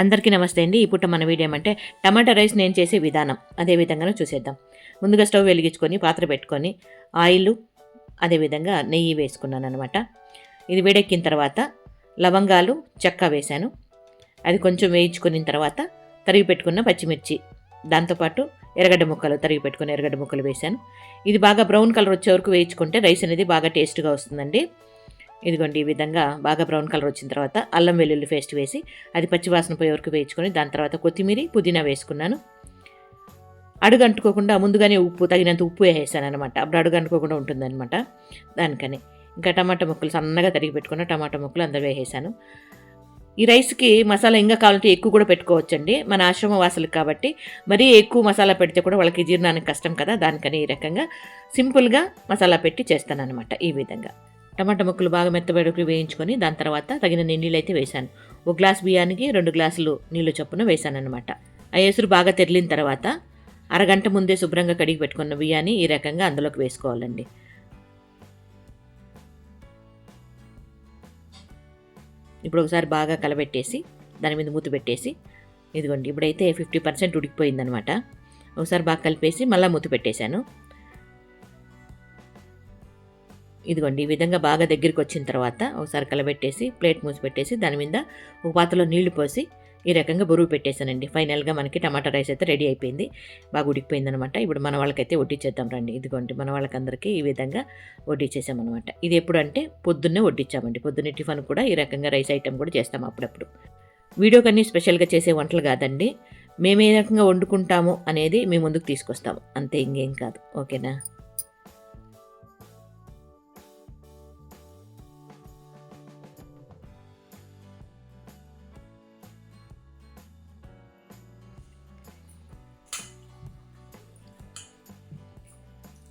అందరికీ నమస్తే అండి. ఈ పుట్ట మన వీడియో ఏమంటే టమాటా రైస్ నేను చేసే విధానం. అదే విధంగానే చూసేద్దాం. ముందుగా స్టవ్ వెలిగించుకొని పాత్ర పెట్టుకొని ఆయిల్ అదేవిధంగా నెయ్యి వేసుకున్నాను అనమాట ఇది వేడెక్కిన తర్వాత లవంగాలు చెక్క వేశాను. అది కొంచెం వేయించుకున్న తర్వాత తరిగి పెట్టుకున్న పచ్చిమిర్చి దాంతోపాటు ఎర్రగడ్డ ముక్కలు తరిగి పెట్టుకుని ఎర్రగడ్డ ముక్కలు వేశాను. ఇది బాగా బ్రౌన్ కలర్ వచ్చే వరకు వేయించుకుంటే రైస్ అనేది బాగా టేస్ట్గా వస్తుందండి. ఇదిగోండి ఈ విధంగా బాగా బ్రౌన్ కలర్ వచ్చిన తర్వాత అల్లం వెల్లుల్లి పేస్ట్ వేసి అది పచ్చివాసన పోయే వరకు వేయించుకొని దాని తర్వాత కొత్తిమీర పుదీనా వేసుకున్నాను. అడుగు అంటుకోకుండా ముందుగానే ఉప్పు తగినంత ఉప్పు వేసేసాను అనమాట అప్పుడు అడుగు అంటుకోకుండా ఉంటుందన్నమాట దానికని. ఇంకా టమాటా ముక్కలు సన్నగా తరిగి పెట్టుకున్న టమాటా ముక్కలు అందరూ వేసేసాను. ఈ రైస్కి మసాలా ఇంకా కావాలంటే ఎక్కువ కూడా పెట్టుకోవచ్చండి. మన ఆశ్రమ వాసులకు కాబట్టి మరీ ఎక్కువ మసాలా పెడితే కూడా వాళ్ళకి జీర్ణానికి కష్టం కదా దానికని ఈ రకంగా సింపుల్గా మసాలా పెట్టి చేస్తానన్నమాట ఈ విధంగా. టమాటా ముక్కలు బాగా మెత్తబెడుకు వేయించుకొని దాని తర్వాత తగిన నీళ్ళు అయితే వేశాను. ఒక గ్లాస్ బియ్యానికి రెండు గ్లాసులు నీళ్ళు చొప్పున వేశాను అనమాట ఆ ఎసురు బాగా తెరిలిన తర్వాత అరగంట ముందే శుభ్రంగా కడిగి పెట్టుకున్న బియ్యాన్ని ఈ రకంగా అందులోకి వేసుకోవాలండి. ఇప్పుడు ఒకసారి బాగా కలబెట్టేసి దాని మీద మూత పెట్టేసి ఇదిగోండి ఇప్పుడైతే ఫిఫ్టీ పర్సెంట్ ఉడికిపోయిందనమాట ఒకసారి బాగా కలిపేసి మళ్ళీ మూత పెట్టేశాను. ఇదిగోండి ఈ విధంగా బాగా దగ్గరికి వచ్చిన తర్వాత ఒకసారి కలబెట్టేసి ప్లేట్ మూసి పెట్టేసి దాని మీద ఒక పాత్రలో నీళ్ళు పోసి ఈ రకంగా బరువు పెట్టేశానండి. ఫైనల్గా మనకి టమాటా రైస్ అయితే రెడీ అయిపోయింది. బాగా ఉడికిపోయింది అనమాట ఇప్పుడు మన వాళ్ళకైతే వడ్డించేద్దాం రండి. ఇదిగోండి మన వాళ్ళకందరికీ ఈ విధంగా వడ్డించేసామన్నమాట ఇది ఎప్పుడంటే పొద్దున్నే వడ్డించామండి పొద్దున్నే టిఫిన్ కూడా ఈ రకంగా రైస్ ఐటెం కూడా చేస్తాం అప్పుడప్పుడు. వీడియో కన్నీ స్పెషల్గా చేసే వంటలు కాదండి. మేము ఏ రకంగా వండుకుంటాము అనేది మేము ముందుకు తీసుకొస్తాము అంతే ఇంకేం కాదు. ఓకేనా?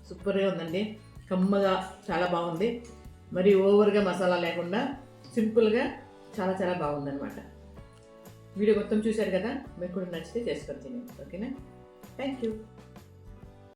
సూపర్గా ఉందండి. కమ్మగా చాలా బాగుంది. మరి ఓవర్గా మసాలా లేకుండా సింపుల్గా చాలా చాలా బాగుందనమాట వీడియో మొత్తం చూశారు కదా? మీకు కూడా నచ్చితే చేసుకొని తినండి. ఓకేనా? Thank you